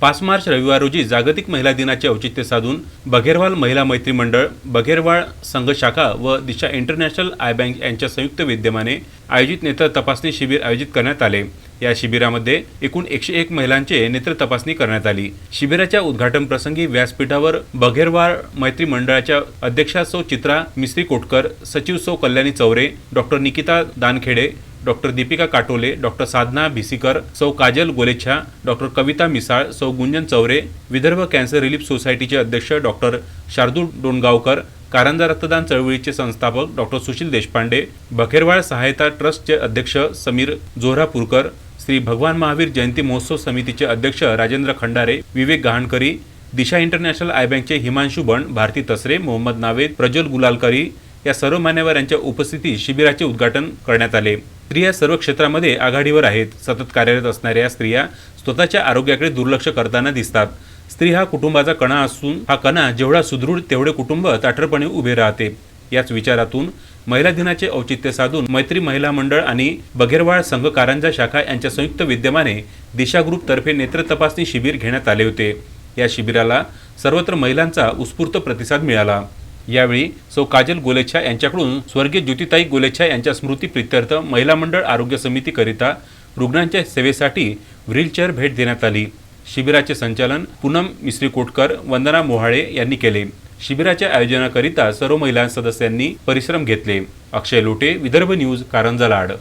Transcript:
पाच मार्च रविवार रोजी जागतिक महिला दिनाचे औचित्य साधून बघेरवाल महिला मैत्री मंडळ बघेरवाळ संघ शाखा व दिशा इंटरनॅशनल आय बँक यांच्या संयुक्त विद्यमाने आयोजित नेत्र तपासणी शिबिर आयोजित करण्यात आले. या शिबिरामध्ये एकूण एकशे एक महिलांचे नेत्र तपासणी करण्यात आली. शिबिराच्या उद्घाटन प्रसंगी व्यासपीठावर बघेरवाळ मैत्री मंडळाच्या अध्यक्षा सौ चित्रा मिस्त्री कोटकर सचिव सौ Kalyani Chaure doctor Nikita Dankhede doctor Dipika Katole doctor Sadhana Bhisikar सौ काजल गोलेच्छा डॉक्टर कविता मिसाळ सौ गुंजन चौरे विदर्भ कॅन्सर रिलीफ सोसायटीचे अध्यक्ष डॉक्टर शार्दूल डोणगावकर कारंजा रक्तदान चळवळीचे संस्थापक डॉक्टर सुशील देशपांडे बखेरवाळ सहायता ट्रस्टचे अध्यक्ष समीर जोरापूरकर श्री भगवान महावीर जयंती महोत्सव समितीचे अध्यक्ष राजेंद्र खंडारे विवेक गहाणकरी दिशा इंटरनॅशनल आय बँकचे हिमांशू बण भारती तसरे मोहम्मद नावेद प्रज्वल गुलालकरी या सर्व मान्यवरांच्या उपस्थितीत शिबिराचे उद्घाटन करण्यात आले. स्त्रिया सर्व क्षेत्रामध्ये आघाडीवर आहेत. सतत कार्यरत असणाऱ्या स्त्रिया स्वतःच्या आरोग्याकडे दुर्लक्ष करताना दिसतात. स्त्री हा कुटुंबाचा कणा असून हा कणा जेवढा सुदृढ तेवढे कुटुंब ताठरपणे उभे राहते. याच विचारातून महिला दिनाचे औचित्य साधून मैत्री महिला मंडळ आणि बघेरवाळ संघ कारंजा शाखा यांच्या संयुक्त विद्यमाने दिशा ग्रुप तर्फे नेत्र तपासणी शिबिर घेण्यात आले होते. या शिबिराला सर्वत्र महिलांचा उत्स्फूर्त प्रतिसाद मिळाला. यावेळी सौ काजल गोलेच्छा यांच्याकडून स्वर्गीय ज्योतिताई गोलेच्छा यांच्या स्मृती प्रित्यर्थ महिला मंडळ आरोग्य समितीकरिता रुग्णांच्या सेवेसाठी व्हीलचेअर भेट देण्यात आली. शिबिराचे संचालन पूनम मिश्रीकोटकर वंदना मोहाळे यांनी केले. शिबिराच्या आयोजनाकरिता सर्व महिला सदस्यांनी परिश्रम घेतले. अक्षय लोटे विदर्भ न्यूज कारंजा लाड.